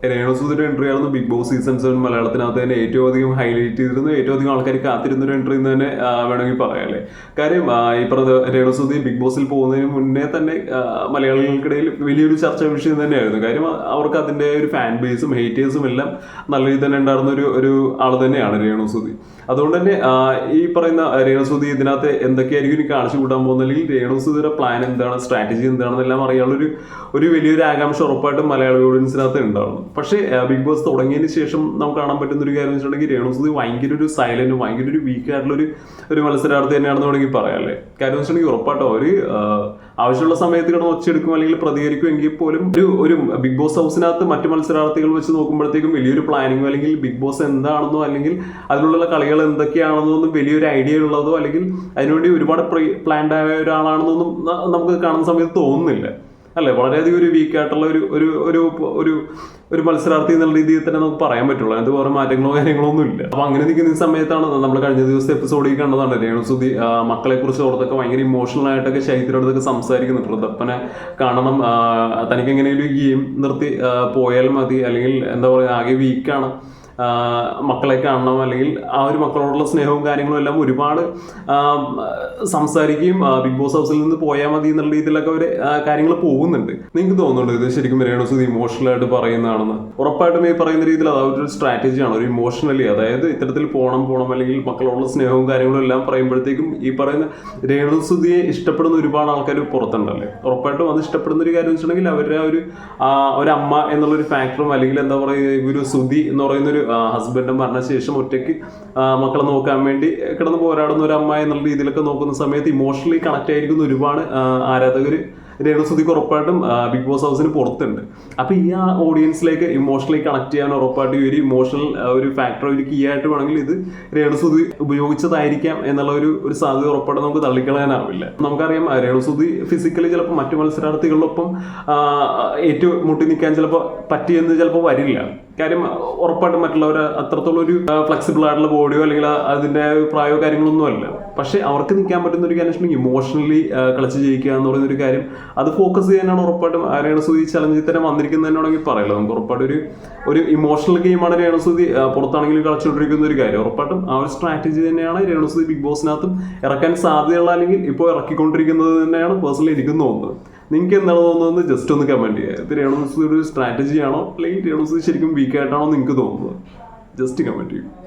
രേണുസുതിന്റെ entry ആയിരുന്നു Bigg Boss season seven മലയാളത്തിനകത്ത് തന്നെ ഏറ്റവും അധികം ഹൈലൈറ്റ് ചെയ്തിരുന്നു. ഏറ്റവും അധികം ആൾക്കാർ കാത്തിരുന്ന ഒരു എൻട്രി എന്ന് തന്നെ വേണമെങ്കിൽ പറയാല്ലേ കാര്യം ഈ പറഞ്ഞ രേണുസൂദി ബിഗ് ബോസിൽ പോകുന്നതിന് മുന്നേ തന്നെ മലയാളികൾക്കിടയിൽ വലിയൊരു ചർച്ച വിഷയം തന്നെയായിരുന്നു. കാര്യം അവർക്ക് അതിന്റെ ഒരു ഫാൻ ബേസും ഹേറ്റേഴ്സും എല്ലാം നല്ല രീതിയിൽ തന്നെ ഉണ്ടായിരുന്ന ഒരു ഒരു ആൾ തന്നെയാണ് രേണുസൂദി അതുകൊണ്ട് തന്നെ ഈ പറയുന്ന രേണുസൂദി ഇതിനകത്ത് എന്തൊക്കെയായിരിക്കും ഇനി കാണിച്ചു കൂട്ടാൻ പോകുന്ന അല്ലെങ്കിൽ രേണുസൂദിയുടെ പ്ലാൻ എന്താണ്? സ്ട്രാറ്റജി എന്താണെന്നെല്ലാം അറിയാനുള്ള ഒരു ഒരു വലിയൊരു ആകാംക്ഷ ഉറപ്പായിട്ടും മലയാളി ഓഡിയൻസിനകത്ത് ഉണ്ടാവും പക്ഷേ ബിഗ് ബോസ് തുടങ്ങിയതിന് ശേഷം നമുക്ക് കാണാൻ പറ്റുന്ന ഒരു കാര്യം വെച്ചിട്ടുണ്ടെങ്കിൽ രേണുസുതി ഭയങ്കര ഒരു സൈലന്റ് ഭയങ്കര ഒരു വീക്ക് ആയിട്ടുള്ള ഒരു ഒരു മത്സരാർത്ഥി തന്നെയാണെന്ന് വേണമെങ്കിൽ പറയാം അല്ലേ? കാര്യം വെച്ചിട്ടുണ്ടെങ്കിൽ ഉറപ്പായിട്ടും ഒരു ആവശ്യമുള്ള സമയത്ത് കിടന്ന് ഒച്ചെടുക്കും അല്ലെങ്കിൽ പ്രതികരിക്കും എങ്കിൽ പോലും ഒരു ഒരു ബിഗ് ബോസ് ഹൗസിനകത്ത് മറ്റു മത്സരാർത്ഥികൾ വെച്ച് നോക്കുമ്പോഴത്തേക്കും വലിയൊരു പ്ലാനിങ്ങോ അല്ലെങ്കിൽ ബിഗ് ബോസ് എന്താണെന്നോ അല്ലെങ്കിൽ അതിലുള്ള കളികൾ എന്തൊക്കെയാണെന്നോ ഒന്നും വലിയൊരു ഐഡിയ ഉള്ളതോ അല്ലെങ്കിൽ അതിനുവേണ്ടി ഒരുപാട് പ്ലാൻഡ് ആയ ഒരാളാണെന്നൊന്നും നമുക്ക് കാണുന്ന സമയത്ത് തോന്നുന്നില്ല. അല്ലേ? വളരെയധികം ഒരു വീക്ക് ആയിട്ടുള്ള ഒരു ഒരു ഒരു ഒരു ഒരു മത്സരാർത്ഥി എന്നുള്ള രീതിയിൽ തന്നെ നമുക്ക് പറയാൻ പറ്റുള്ളൂ. അതിനകത്ത് വേറെ മാറ്റങ്ങളോ കാര്യങ്ങളോ ഒന്നും ഇല്ല. അപ്പൊ അങ്ങനെ നിൽക്കുന്ന സമയത്താണ് നമ്മൾ കഴിഞ്ഞ ദിവസത്തെ എപ്പിസോഡിൽ കണ്ടതാണ്. രേണുസുതി മക്കളെ കുറിച്ച് ഓർത്തൊക്കെ ഭയങ്കര ഇമോഷണൽ ആയിട്ടൊക്കെ ശൈത്യരോടൊക്കെ സംസാരിക്കുന്നുണ്ട് പ്രതപ്പനെ കാണണം തനിക്ക് എങ്ങനെയൊരു ഗെയിം നിർത്തി പോയാൽ മതി. അല്ലെങ്കിൽ എന്താ പറയുക ആകെ വീക്കാണ് മക്കളെ കാണണം അല്ലെങ്കിൽ ആ ഒരു മക്കളോടുള്ള സ്നേഹവും കാര്യങ്ങളും എല്ലാം ഒരുപാട് സംസാരിക്കുകയും ബിഗ് ബോസ് ഹൗസിൽ നിന്ന് പോയാൽ മതി എന്നുള്ള രീതിയിലൊക്കെ അവർ കാര്യങ്ങൾ പോകുന്നുണ്ട്. നിങ്ങൾക്ക് തോന്നുന്നുണ്ട് ഇത് ശരിക്കും രേണുസുതി ഇമോഷണൽ ആയിട്ട് പറയുന്നതാണെന്ന്? ഉറപ്പായിട്ടും ഈ പറയുന്ന രീതിയിൽ അത് ഒരു സ്ട്രാറ്റജിയാണ് ഒരു ഇമോഷണലി അതായത് ഇത്തരത്തിൽ പോകണം പോകണം അല്ലെങ്കിൽ മക്കളോടുള്ള സ്നേഹവും കാര്യങ്ങളും എല്ലാം പറയുമ്പോഴത്തേക്കും ഈ പറയുന്ന രേണുസുതിയെ ഇഷ്ടപ്പെടുന്ന ഒരുപാട് ആൾക്കാർ പുറത്തുണ്ടല്ലേ? ഉറപ്പായിട്ടും അത് ഇഷ്ടപ്പെടുന്ന ഒരു കാര്യം വെച്ചിട്ടുണ്ടെങ്കിൽ അവരുടെ ഒരു ഒരു അമ്മ എന്നുള്ളൊരു ഫാക്ടറും അല്ലെങ്കിൽ എന്താ പറയുക ഒരു സുതി എന്ന് പറയുന്ന ഒരു ഹസ്ബൻഡും മരണശേഷം ഒറ്റയ്ക്ക് മക്കളെ നോക്കാൻ വേണ്ടി കിടന്ന് പോരാടുന്ന ഒരു അമ്മ എന്നുള്ള രീതിയിലൊക്കെ നോക്കുന്ന സമയത്ത് ഇമോഷണലി കണക്ട് ആയിരിക്കുന്ന ഒരുപാട് ആരാധകർ രേണുസുതിക്ക് ഉറപ്പായിട്ടും ബിഗ് ബോസ് ഹൗസിന് പുറത്തുണ്ട്. അപ്പൊ ഈ ആ ഓഡിയൻസിലേക്ക് ഇമോഷണലി കണക്ട് ചെയ്യാൻ ഉറപ്പായിട്ടും ഈ ഒരു ഇമോഷണൽ ഒരു ഫാക്ടർ ഒരു കീ ആയിട്ട് വേണമെങ്കിൽ ഇത് രേണുസുതി ഉപയോഗിച്ചതായിരിക്കാം എന്നുള്ള ഒരു ഒരു സാധ്യത ഉറപ്പായിട്ടും നമുക്ക് തള്ളിക്കളയാനാവില്ല. നമുക്കറിയാം രേണുസുതി ഫിസിക്കലി ചിലപ്പോൾ മറ്റു മത്സരാർത്ഥികളിലൊപ്പം ഏറ്റവും മുട്ടി നിൽക്കാൻ ചിലപ്പോൾ പറ്റിയെന്ന് ചിലപ്പോൾ വരില്ല. കാര്യം ഉറപ്പായിട്ടും മറ്റുള്ളവർ അത്രത്തോളം ഒരു ഫ്ലെക്സിബിൾ ആയിട്ടുള്ള ബോഡിയോ അല്ലെങ്കിൽ അതിന്റെ പ്രായോ കാര്യങ്ങളൊന്നും അല്ല. പക്ഷെ അവർക്ക് നിൽക്കാൻ പറ്റുന്ന ഒരു കാര്യം ഇമോഷണലി കളിച്ച് ജയിക്കുക എന്ന് പറയുന്ന ഒരു കാര്യം അത് ഫോക്കസ് ചെയ്യാനാണ് ഉറപ്പായിട്ടും രേണസൂതി ചലഞ്ചിൽ തന്നെ വന്നിരിക്കുന്നതിനാണെങ്കിൽ പറയല്ലോ. നമുക്ക് ഉറപ്പായിട്ടും ഒരു ഒരു ഇമോഷണൽ ഗെയിമാണ് രേണസൂതി പുറത്താണെങ്കിലും കളിച്ചുകൊണ്ടിരിക്കുന്ന ഒരു കാര്യം. ഉറപ്പായിട്ടും ആ ഒരു സ്ട്രാറ്റജി തന്നെയാണ് രേണസൂതി ബിഗ് ബോസിനകത്തും ഇറക്കാൻ സാധ്യതയുള്ള അല്ലെങ്കിൽ ഇപ്പോൾ ഇറക്കിക്കൊണ്ടിരിക്കുന്നത് തന്നെയാണ് പേഴ്സണലി എനിക്ക് തോന്നുന്നത്. നിങ്ങൾക്ക് എന്താണ് തോന്നുന്നത്? ജസ്റ്റ് ഒന്ന് കമന്റ് ചെയ്യുക ഇത് രേണുസുതി ഒരു സ്ട്രാറ്റജി ആണോ? അല്ലെങ്കിൽ രേണുസുതി ശരിക്കും വീക്ക് ആയിട്ടാണോ നിങ്ങൾക്ക് തോന്നുന്നത്? ജസ്റ്റ് കമന്റ് ചെയ്യും.